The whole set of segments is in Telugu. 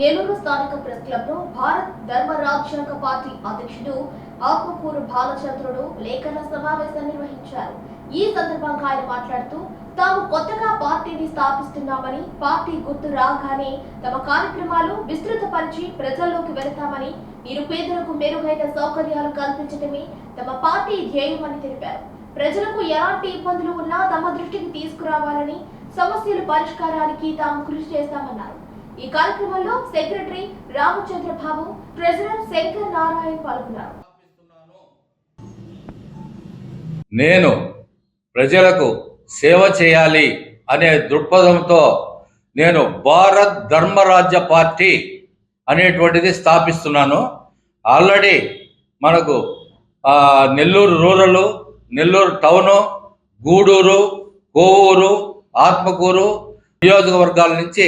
నెల్లూరు స్థానిక ప్రెస్ క్లబ్లో భారత్ ధర్మ రాజ్యాంగ పార్టీ అధ్యక్షుడు ఆత్మకూరు బాలచంద్రుడు లేఖన సమావేశం నిర్వహించారు. ఈ సందర్భంగా ఆయన మాట్లాడుతూ తాము కొత్తగా పార్టీని స్థాపిస్తున్నామని పార్టీ గుర్తు రాగానే తమ కార్యక్రమాలు విస్తృతపరిచి ప్రజల్లోకి వెళతామని నిరుపేదలకు మెరుగైన సౌకర్యాలు కల్పించడమే తమ పార్టీ ధ్యేయమని తెలిపారు. ప్రజలకు ఎలాంటి ఇబ్బందులు ఉన్నా తమ దృష్టికి తీసుకురావాలని సమస్యల పరిష్కారానికి తాము కృషి చేస్తామన్నారు. ఈ కార్యక్రమంలో సెక్రటరీ రామచంద్రబాబు ట్రెజరర్ శంకర్ నారాయణ పాల్గొన్నారు. నేను ప్రజలకు సేవ చేయాలి అనే దృక్పథంతో నేను భారత్ ధర్మరాజ్య పార్టీ అనేటువంటిది స్థాపిస్తున్నాను. ఆల్రెడీ మనకు నెల్లూరు రూరల్ నెల్లూరు టౌను గూడూరు కోవూరు ఆత్మకూరు నియోజకవర్గాల నుంచి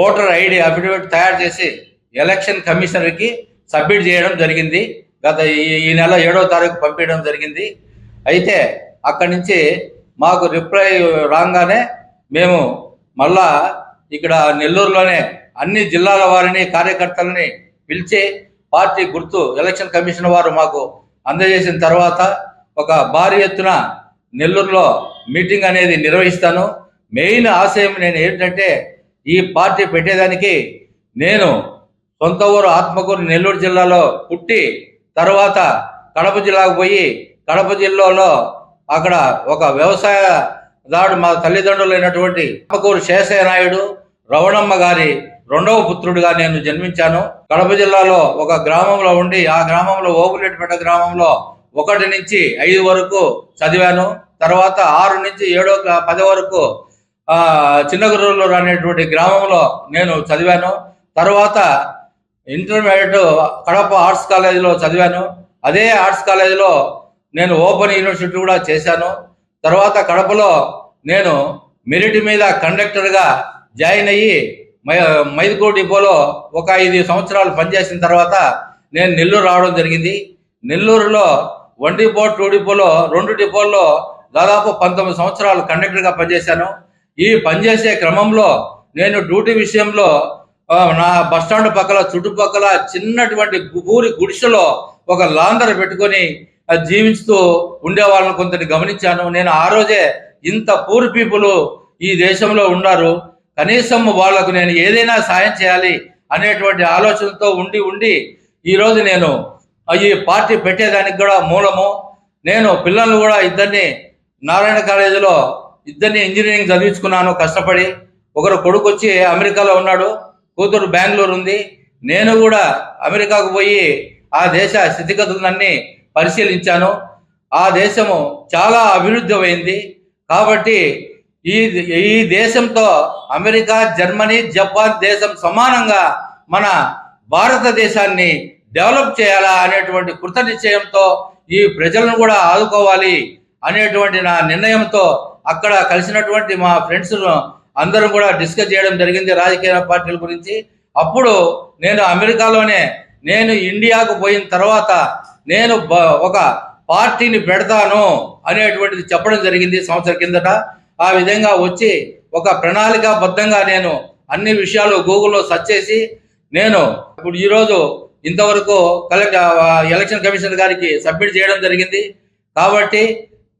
ఓటర్ ఐడి అఫిడవిట్ తయారు చేసి ఎలక్షన్ కమిషనర్కి సబ్మిట్ చేయడం జరిగింది. గత ఈ ఈ నెల ఏడో తారీఖు పంపించడం జరిగింది. అయితే అక్కడి నుంచి మాకు రిప్లై రాగానే మేము మళ్ళా ఇక్కడ నెల్లూరులోనే అన్ని జిల్లాల వారిని కార్యకర్తలని పిలిచి పార్టీ గుర్తు ఎలక్షన్ కమిషన్ వారు మాకు అందజేసిన తర్వాత ఒక భారీ ఎత్తున నెల్లూరులో మీటింగ్ అనేది నిర్వహిస్తాను. మెయిన్ ఆశయం నేను ఏంటంటే ఈ పార్టీ పెట్టేదానికి నేను సొంత ఊరు ఆత్మకూరు నెల్లూరు జిల్లాలో పుట్టి తర్వాత కడప జిల్లాకు పోయి కడప జిల్లాలో అక్కడ ఒక వ్యవసాయ దాడు మా తల్లిదండ్రులైనటువంటి ఆత్మకూరు శేషయ్య నాయుడు రవణమ్మ గారి రెండవ పుత్రుడిగా నేను జన్మించాను. కడప జిల్లాలో ఒక గ్రామంలో ఉండి ఆ గ్రామంలో ఓపులెట్టిపేట గ్రామంలో ఒకటి నుంచి ఐదు వరకు చదివాను. తర్వాత ఆరు నుంచి ఏడో క్లా- పది వరకు చిన్నగురూరు అనేటువంటి గ్రామంలో నేను చదివాను. తర్వాత ఇంటర్మీడియట్ కడప ఆర్ట్స్ కాలేజీలో చదివాను. అదే ఆర్ట్స్ కాలేజీలో నేను ఓపెన్ యూనివర్సిటీ కూడా చేశాను. తర్వాత కడపలో నేను మెరిట్ మీద కండక్టర్గా జాయిన్ అయ్యి మై మైదుకో డిపోలో ఒక ఐదు సంవత్సరాలు పనిచేసిన తర్వాత నేను నెల్లూరు రావడం జరిగింది. నెల్లూరులో వన్ డిపో టూ డిపోలో రెండు డిపోల్లో దాదాపు పంతొమ్మిది సంవత్సరాలు కండక్టర్గా పనిచేశాను. ఈ పనిచేసే క్రమంలో నేను డ్యూటీ విషయంలో నా బస్ స్టాండ్ పక్కల చుట్టుపక్కల చిన్నటువంటి ఊరి గుడిసెలో ఒక లాందర్ పెట్టుకొని ఆ, జీవిస్తూ ఉండేవాళ్ళని కొంతని గమనించాను. నేను ఆ రోజే ఇంత పూర్ పీపుల్ ఈ దేశంలో ఉన్నారు. కనీసం వాళ్ళకు నేను ఏదైనా సాయం చేయాలి అనేటువంటి ఆలోచనతో ఉండి ఉండి ఈరోజు నేను ఈ పార్టీ పెట్టేదానికి కూడా మూలము. నేను పిల్లల్ని కూడా ఇద్దరిని నారాయణ కాలేజీలో ఇద్దరిని ఇంజనీరింగ్ చదివించుకున్నాను కష్టపడి. ఒకరు కొడుకు వచ్చి అమెరికాలో ఉన్నాడు కూతురు బెంగళూరు ఉంది. నేను కూడా అమెరికాకు పోయి ఆ దేశ స్థితిగతులన్నీ పరిశీలించాను. ఆ దేశము చాలా అభివృద్ధి అయింది. కాబట్టి ఈ ఈ దేశంతో అమెరికా జర్మనీ జపాన్ దేశం సమానంగా మన భారతదేశాన్ని డెవలప్ చేయాలా అనేటువంటి కృత నిశ్చయంతో ఈ ప్రజలను కూడా ఆదుకోవాలి అనేటువంటి నా నిర్ణయంతో అక్కడ కలిసినటువంటి మా ఫ్రెండ్స్ అందరం కూడా డిస్కస్ చేయడం జరిగింది రాజకీయ పార్టీల గురించి. అప్పుడు నేను అమెరికాలోనే నేను ఇండియాకు పోయిన తర్వాత నేను ఒక పార్టీని పెడతాను అనేటువంటిది చెప్పడం జరిగింది సంవత్సరం కిందట. ఆ విధంగా వచ్చి ఒక ప్రణాళికాబద్ధంగా నేను అన్ని విషయాలు గూగుల్లో సెర్చ్ చేసి నేను ఇప్పుడు ఈరోజు ఇంతవరకు కలెక్టర్ ఎలక్షన్ కమిషనర్ గారికి సబ్మిట్ చేయడం జరిగింది. కాబట్టి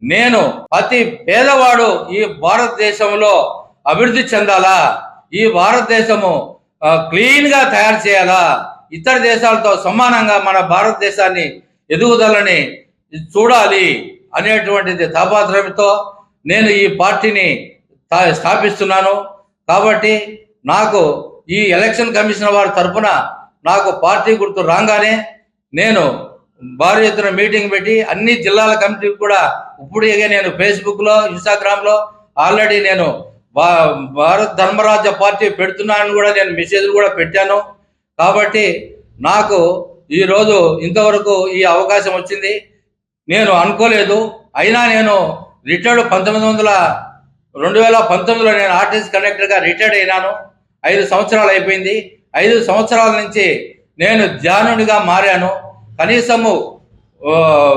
నేను ప్రతి పేదవాడు ఈ భారతదేశంలో అభివృద్ధి చెందాలా? ఈ భారతదేశము క్లీన్గా క్లీన్గా తయారు చేయాలా? ఇతర దేశాలతో సమానంగా మన భారతదేశాన్ని ఎదుగుదలని చూడాలి అనేటువంటిది తాపాత్రయంతో నేను ఈ పార్టీని స్థా- స్థాపిస్తున్నాను. కాబట్టి నాకు ఈ ఎలక్షన్ కమిషన్ వారి తరఫున నాకు పార్టీ గుర్తు రాగానే నేను భారీ ఎత్తున మీటింగ్ పెట్టి అన్ని జిల్లాల కమిటీకి కూడా ఇప్పుడే నేను ఫేస్బుక్లో ఇన్స్టాగ్రామ్లో ఆల్రెడీ నేను భా- భారత్ ధర్మరాజ్య పార్టీ పెడుతున్నానని కూడా నేను మెసేజ్లు కూడా పెట్టాను. కాబట్టి నాకు ఈరోజు ఇంతవరకు ఈ అవకాశం వచ్చింది. నేను అనుకోలేదు. అయినా నేను రిటైర్డ్ పంతొమ్మిది వందల రెండు వేల పంతొమ్మిదిలో నేను ఆర్టీసీ కండక్టర్గా రిటైర్డ్ అయినాను. ఐదు సంవత్సరాలు అయిపోయింది. ఐదు సంవత్సరాల నుంచి నేను ధ్యానుడిగా మారాను. కనీసము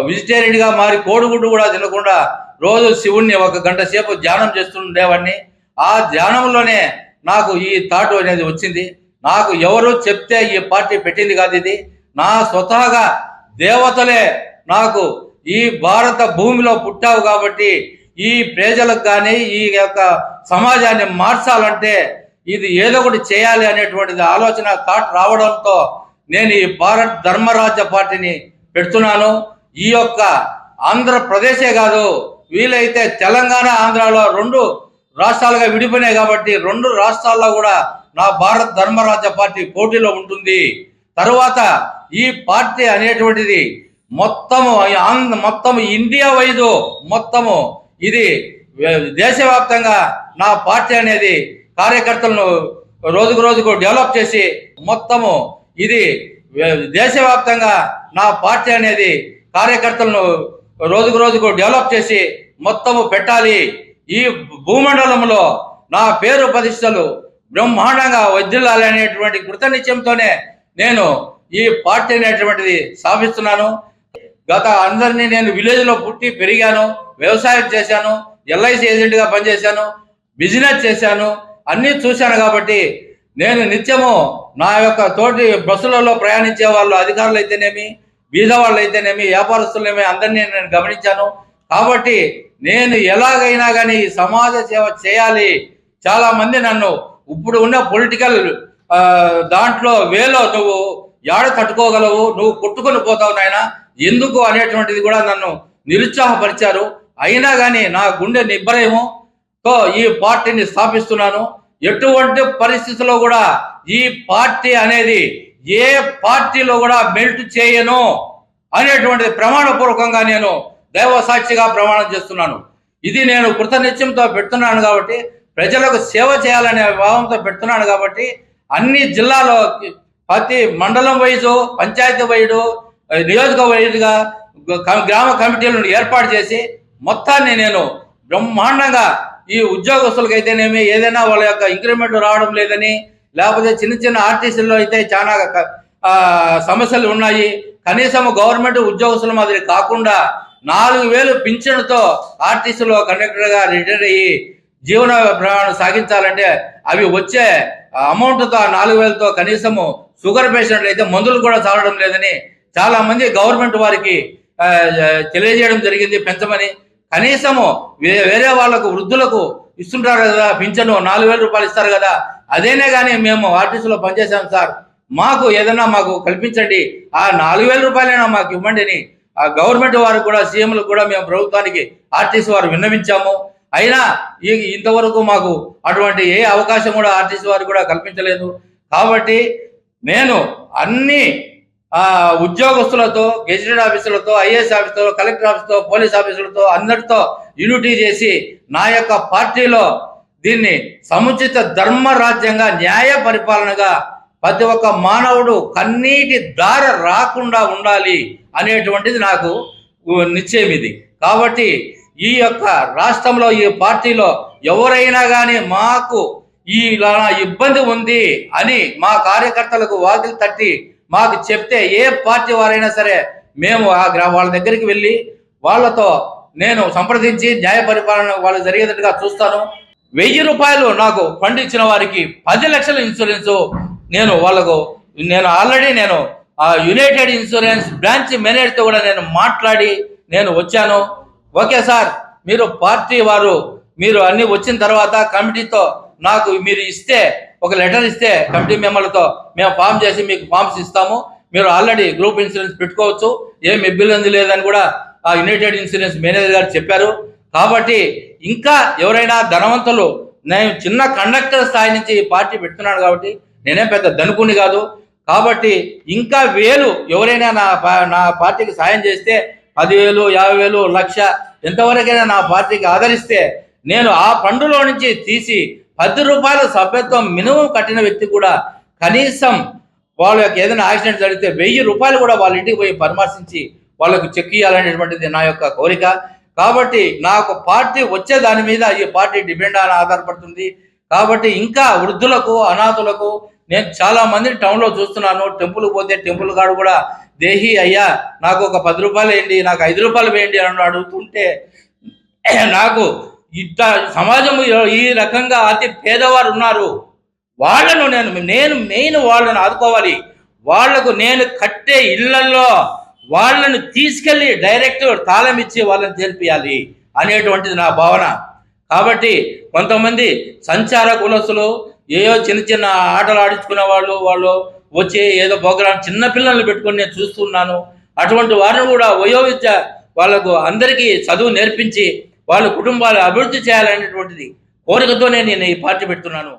వెజిటేరియన్గా మారి కోడిగుడ్డు కూడా తినకుండా రోజు శివుణ్ణి ఒక గంట సేపు ధ్యానం చేస్తుండేవాడిని ఆ ధ్యానంలోనే నాకు ఈ థాట్ అనేది వచ్చింది. నాకు ఎవరు చెప్తే ఈ పార్టీ పెట్టింది కాదు ఇది. నా స్వతహాగా దేవతలే నాకు ఈ భారత భూమిలో పుట్టావు కాబట్టి ఈ ప్రజలకు కానీ ఈ యొక్క సమాజాన్ని మార్చాలంటే ఇది ఏదో ఒకటి చేయాలి అనేటువంటిది ఆలోచన థాట్ రావడంతో నేను ఈ భారత్ ధర్మరాజ్య పార్టీని పెడుతున్నాను. ఈ యొక్క ఆంధ్రప్రదేశే కాదు వీలైతే తెలంగాణ ఆంధ్రాలో రెండు రాష్ట్రాలుగా విడిపోయినాయి కాబట్టి రెండు రాష్ట్రాల్లో కూడా నా భారత్ ధర్మరాజ్య పార్టీ పోటీలో ఉంటుంది. తరువాత ఈ పార్టీ అనేటువంటిది మొత్తము మొత్తము ఆంధ్ర మొత్తం ఇండియా వైదు మొత్తము ఇది దేశవ్యాప్తంగా నా పార్టీ అనేది కార్యకర్తలను రోజుకు రోజుకు డెవలప్ చేసి మొత్తము ఇది దేశవ్యాప్తంగా నా పార్టీ అనేది కార్యకర్తలను రోజుకు రోజుకు డెవలప్ చేసి మొత్తము పెట్టాలి. ఈ భూమండలంలో నా పేరు ప్రతిష్టలు బ్రహ్మాండంగా వజ్రాలి అనేటువంటి కృతనిశ్చయంతోనే నేను ఈ పార్టీ అనేటువంటిది స్థాపిస్తున్నాను. గత అందరినీ నేను విలేజ్లో పుట్టి పెరిగాను వ్యవసాయం చేశాను ఎల్ఐసి ఏజెంట్గా పనిచేశాను బిజినెస్ చేశాను అన్నీ చూశాను కాబట్టి నేను నిత్యము నా యొక్క తోటి బస్సులలో ప్రయాణించే వాళ్ళు అధికారులు అయితేనేమి బీద వాళ్ళు అయితేనేమి వ్యాపారస్తులేమి అందరినీ నేను గమనించాను. కాబట్టి నేను ఎలాగైనా కానీ ఈ సమాజ సేవ చేయాలి. చాలా మంది నన్ను ఇప్పుడు ఉన్న పొలిటికల్ దాంట్లో వేలో నువ్వు యాడ తట్టుకోగలవు నువ్వు కొట్టుకొని పోతావు నాయన ఎందుకు అనేటువంటిది కూడా నన్ను నిరుత్సాహపరిచారు. అయినా కానీ నా గుండె నిబ్బరేమో తో ఈ పార్టీని స్థాపిస్తున్నాను. ఎటువంటి పరిస్థితుల్లో కూడా ఈ పార్టీ అనేది ఏ పార్టీలో కూడా మెల్ట్ చేయను అనేటువంటిది ప్రమాణపూర్వకంగా నేను దైవ సాక్షిగా ప్రమాణం చేస్తున్నాను. ఇది నేను కృతనిత్యంతో పెడుతున్నాను కాబట్టి ప్రజలకు సేవ చేయాలనే భావంతో పెడుతున్నాను కాబట్టి అన్ని జిల్లాలో ప్రతి మండలం వైజు పంచాయతీ వైడు నియోజక వైడుగా గ్రామ కమిటీలను ఏర్పాటు చేసి మొత్తాన్ని నేను బ్రహ్మాండంగా ఈ ఉద్యోగస్తులకైతేనేమి ఏదైనా వాళ్ళ యొక్క ఇంక్రిమెంట్ రావడం లేదని లేకపోతే చిన్న చిన్న ఆర్టీసీల్లో అయితే చాలా సమస్యలు ఉన్నాయి. కనీసం గవర్నమెంట్ ఉద్యోగస్తుల మాదిరి కాకుండా నాలుగు వేలు పింఛన్తో ఆర్టీసీలో కండక్టర్గా రిటైర్ అయ్యి జీవన ప్రయాణం సాగించాలంటే అవి వచ్చే అమౌంట్తో ఆ నాలుగు వేలతో కనీసము షుగర్ పేషెంట్లు అయితే మందులు కూడా చాలడం లేదని చాలామంది గవర్నమెంట్ వారికి తెలియజేయడం జరిగింది పెంచమని. కనీసము వేరే వాళ్ళకు వృద్ధులకు ఇస్తుంటారు కదా పింఛను నాలుగు వేల రూపాయలు ఇస్తారు కదా అదేనే కానీ మేము ఆర్టీసీలో పనిచేసాం సార్. మాకు ఏదైనా మాకు కల్పించండి. ఆ నాలుగు వేల రూపాయలైనా మాకు ఇవ్వండి అని ఆ గవర్నమెంట్ వారు కూడా సీఎంలకు కూడా మేము ప్రభుత్వానికి ఆర్టీసీ వారు విన్నవించాము. అయినా ఈ ఇంతవరకు మాకు అటువంటి ఏ అవకాశం కూడా ఆర్టీసీ వారు కూడా కల్పించలేదు. కాబట్టి నేను అన్ని ఉద్యోగస్తులతో గెజిటెడ్ ఆఫీసులతో ఐఏఎస్ ఆఫీసులతో కలెక్టర్ ఆఫీసుతో పోలీస్ ఆఫీసులతో అందరితో యూనిటీ చేసి నా యొక్క పార్టీలో దీన్ని సముచిత ధర్మ రాజ్యంగా న్యాయ పరిపాలనగా ప్రతి ఒక్క మానవుడు కన్నీటి దార రాకుండా ఉండాలి అనేటువంటిది నాకు నిశ్చయం ఇది. కాబట్టి ఈ యొక్క రాష్ట్రంలో ఈ పార్టీలో ఎవరైనా కానీ మాకు ఈ ఇబ్బంది ఉంది అని మా కార్యకర్తలకు వాకిలు తట్టి మాకు చెప్తే ఏ పార్టీ వారైనా సరే మేము ఆ గ్రా వాళ్ళ దగ్గరికి వెళ్ళి వాళ్ళతో నేను సంప్రదించి న్యాయ పరిపాలన వాళ్ళు జరిగేటట్టుగా చూస్తాను. వెయ్యి రూపాయలు నాకు ఫండ్ ఇచ్చిన వారికి పది లక్షల ఇన్సూరెన్స్ నేను వాళ్ళకు నేను ఆల్రెడీ నేను ఆ యునైటెడ్ ఇన్సూరెన్స్ బ్రాంచ్ మేనేజర్తో కూడా నేను మాట్లాడి నేను వచ్చాను. ఓకే సార్ మీరు పార్టీ వారు మీరు అన్ని వచ్చిన తర్వాత కమిటీతో నాకు మీరు ఇస్తే ఒక లెటర్ ఇస్తే కమిటీ మెంబర్లతో మేము ఫామ్ చేసి మీకు ఫామ్స్ ఇస్తాము. మీరు ఆల్రెడీ గ్రూప్ ఇన్సూరెన్స్ పెట్టుకోవచ్చు. ఏం ఇబ్బంది లేదని కూడా ఆ యునైటెడ్ ఇన్సూరెన్స్ మేనేజర్ గారు చెప్పారు. కాబట్టి ఇంకా ఎవరైనా ధనవంతులు నేను చిన్న కండక్టర్ స్థాయి నుంచి పార్టీ పెడుతున్నాను కాబట్టి నేనేం పెద్ద ధనుకుని కాదు. కాబట్టి ఇంకా వేలు ఎవరైనా నా పా- నా పార్టీకి సాయం చేస్తే పదివేలు యాభై వేలు లక్ష ఎంతవరకైనా నా పార్టీకి ఆదరిస్తే నేను ఆ పండులో నుంచి తీసి పది రూపాయల సభ్యత్వం మినిమం కట్టిన వ్యక్తి కూడా కనీసం వాళ్ళ యొక్క ఏదైనా యాక్సిడెంట్ జరిగితే వెయ్యి రూపాయలు కూడా వాళ్ళ ఇంటికి పోయి పరామర్శించి వాళ్ళకు చెక్ ఇవ్వాలనేటువంటిది నా యొక్క కోరిక. కాబట్టి నాకు పార్టీ వచ్చే దాని మీద ఈ పార్టీ డిపెండ్ అని ఆధారపడుతుంది. కాబట్టి ఇంకా వృద్ధులకు అనాథులకు నేను చాలా మందిని టౌన్లో చూస్తున్నాను. టెంపుల్ పోతే టెంపుల్ కాడు కూడా దేహి అయ్యా నాకు ఒక పది రూపాయలు వేయండి నాకు ఐదు రూపాయలు వేయండి అని అడుగుతుంటే నాకు ఇంత సమాజం ఈ రకంగా అతి పేదవారు ఉన్నారు. వాళ్ళను నేను నేను మెయిన్ వాళ్ళను ఆదుకోవాలి. వాళ్ళకు నేను కట్టే ఇళ్ళలో వాళ్ళను తీసుకెళ్ళి డైరెక్ట్ తాళం ఇచ్చి వాళ్ళని తెలిపియాలి అనేటువంటిది నా భావన. కాబట్టి కొంతమంది సంచార కులస్తులు ఏయో చిన్న చిన్న ఆటలు ఆడించుకునే వాళ్ళు వాళ్ళు వచ్చి ఏదో ప్రోగ్రాం చిన్న పిల్లల్ని పెట్టుకొని నేను చూస్తున్నాను. అటువంటి వారిని కూడా వయోవిద్య వాళ్ళకు అందరికీ చదువు నేర్పించి వాళ్ళ కుటుంబాలు అభివృద్ధి చేయాలనేటువంటిది కోరికతోనే నేను ఈ పార్టీ పెడుతున్నాను.